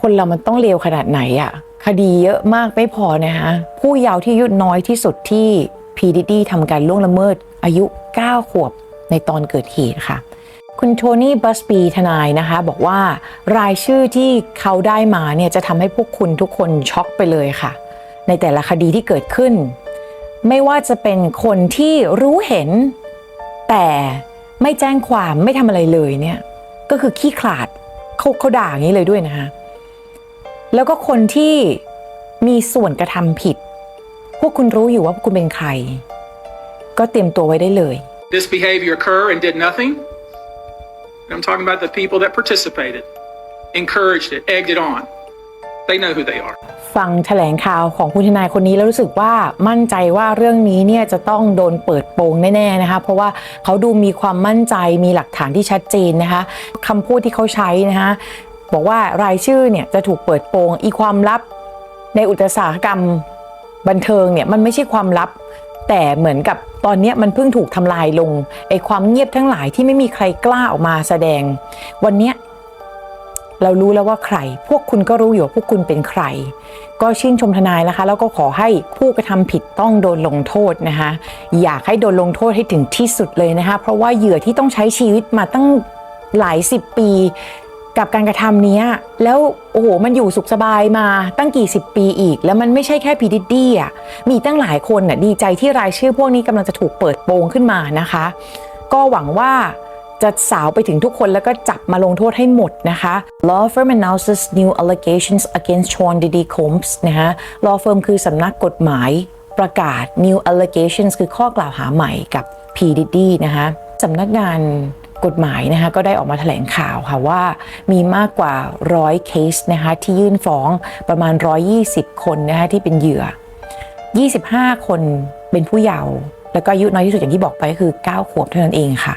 คนเรามันต้องเลวขนาดไหนอะคดีเยอะมากไม่พอนะคะผู้เยาว์ที่อายุน้อยที่สุดที่พีดีดีทำการล่วงละเมิด อายุ 9 ขวบในตอนเกิดเหตุค่ะ คุณโทนี่บัสปีทนายนะคะ บอกว่ารายชื่อที่เขาได้มาเนี่ยจะทำให้พวกคุณทุกคนช็อกไปเลยค่ะ ในแต่ละคดีที่เกิดขึ้น ไม่ว่าจะเป็นคนที่รู้เห็น แต่ไม่แจ้งความไม่ทำอะไรเลยเนี่ยก็คือขี้ขลาดเขาเขาด่าอย่างนี้เลยด้วยนะคะ แล้วก็คนที่มีส่วนกระทำผิด พวกคุณรู้อยู่ว่าพวกคุณเป็นใคร ก็เตรียมตัวไว้ได้เลย this behavior occur and did nothing. I'm talking about the people that participated, encouraged it, egged it on. They know who they are. ฟังแถลงข่าวของคุณทนายคนนี้แล้วรู้สึกว่ามั่นใจว่าเรื่องนี้เนี่ยจะต้องโดนเปิดโปงแน่ๆนะคะ เพราะว่าเขาดูมีความมั่นใจมีหลักฐานที่ชัดเจนนะคะคำพูดที่เขาใช้นะคะ บอกว่ารายชื่อเนี่ยจะถูกเปิดโปงอีความลับ ในอุตสาหกรรมบันเทิงเนี่ยมันไม่ใช่ความลับ แต่เหมือนกับตอนนี้มันเพิ่งถูกทำลายลงไอ้ความเงียบทั้งหลายที่ไม่มีใครกล้าออกมาแสดง วันนี้เรารู้แล้วว่าใคร พวกคุณก็รู้อยู่ว่าพวกคุณเป็นใคร ก็ชื่นชมทนายนะคะ แล้วก็ขอให้ผู้กระทำผิดต้องโดนลงโทษนะคะ อยากให้โดนลงโทษให้ถึงที่สุดเลยนะคะ เพราะว่าเหยื่อที่ต้องใช้ชีวิตมาตั้งหลายสิบปี กับการกระทำนี้แล้วโอ้โหมันอยู่สุขสบายมาตั้งกี่สิบปีอีก แล้วมันไม่ใช่แค่พีดิดดี้อะมีตั้งหลายคนน่ะดีใจที่รายชื่อพวกนี้กำลังจะถูกเปิดโปงขึ้นมานะคะ ก็หวังว่าจะสาวไปถึงทุกคนแล้วก็จับมาลงโทษให้หมดนะคะ Law firm announces new allegations against Sean Diddy Combs นะคะ Law firm คือสำนักกฎหมายประกาศ new allegations คือข้อกล่าวหาใหม่กับ P Diddy นะคะสำนักงาน กฎหมายนะคะก็ได้ออกมาแถลงข่าวค่ะว่ามีมากกว่า100เคสนะคะที่ยื่นฟ้องประมาณ 120 คนนะคะที่เป็นเหยื่อ 25 คนเป็นผู้เยาว์แล้วก็อายุน้อยที่สุดอย่างที่บอกไปก็คือ 9 ขวบเท่านั้นเองค่ะ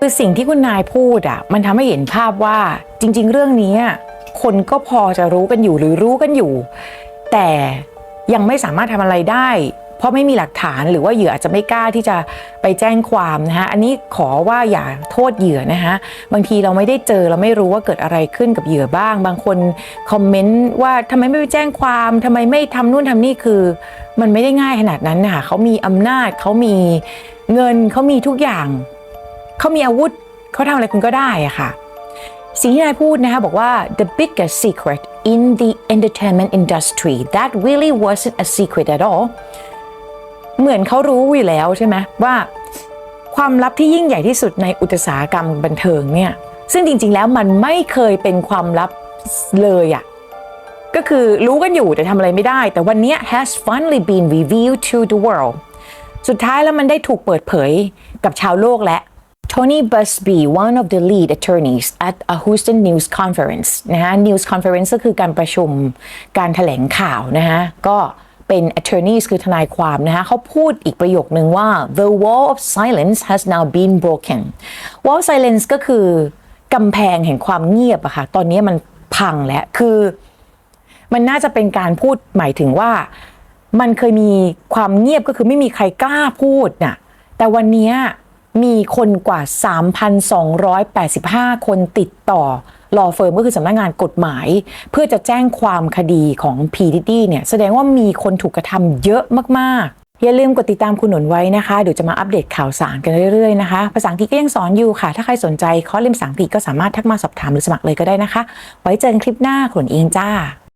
คือสิ่งที่คุณนายพูดอะมันทำให้เห็นภาพว่าจริง ๆ เรื่องนี้คนก็พอจะรู้กันอยู่หรือรู้กันอยู่ แต่ยังไม่สามารถทำอะไรได้ เพราะไม่มีหลักฐานหรือว่าเหยื่ออาจจะไม่กล้าที่จะไปแจ้งความนะคะอันนี้ขอว่าอย่าโทษเหยื่อนะคะบางทีเราไม่ได้เจอเราไม่รู้ว่าเกิดอะไรขึ้นกับเหยื่อบ้าง บางคนคอมเมนต์ว่าทำไมไม่ไปแจ้งความทำไมไม่ทำนู่นทำนี่คือ มันไม่ได้ง่ายขนาดนั้นนะคะเขามีอำนาจเขามีเงินเขามีทุกอย่างเขามีอาวุธเขาทำอะไรคุณก็ได้อะค่ะสิ่งที่นายพูดนะคะบอกว่า the biggest secret in the entertainment industry that really wasn't a secret at all เหมือนเขารู้อยู่แล้วใช่ไหมว่า ความลับที่ยิ่งใหญ่ที่สุดในอุตสาหกรรมบันเทิงเนี่ยซึ่งจริง ๆ แล้วมันไม่เคยเป็นความลับเลยอะก็คือรู้กันอยู่แต่ทำอะไรไม่ได้ แต่วันนี้ has finally been revealed to the world สุดท้ายแล้วมันได้ถูกเปิดเผยกับชาวโลกและ Tony Busby one of the lead attorneys at a Houston News Conference นะฮะ News Conference ก็คือการประชุมการถแถลงข่าวนะฮะก็ เป็น attorneys คือทนายความนะฮะเขาพูดอีกประโยคนึงว่า the wall of silence has now been broken wall of silence ก็คือกำแพงแห่งความเงียบอะค่ะ ตอนนี้มันพังแล้ว คือมันน่าจะเป็นการพูดหมายถึงว่า มันเคยมีความเงียบก็คือไม่มีใครกล้าพูดน่ะ แต่วันนี้มีคนกว่า 3,285 คนติดต่อ ลอเฟิร์มก็คือสำนักงงานกฎหมาย เพื่อจะแจ้งความคดีของ p d d เนี่ยแสดงว่ามีคนถูกกระทำเยอะมากๆอย่าลืมกดติดตามคุณหนุนไว้นะคะ เดี๋ยวจะมาอัปเดตข่าวสารกันเรื่อยๆนะคะ ภาษาอังกฤษก็ยังสอนอยู่ค่ะ ถ้าใครสนใจคอร์สเรียนภาษาอังกฤษก็สามารถทักมาสอบถามหรือสมัครเลยก็ได้นะคะ ไว้เจอกันคลิปหน้าคุณหนุนเองจ้า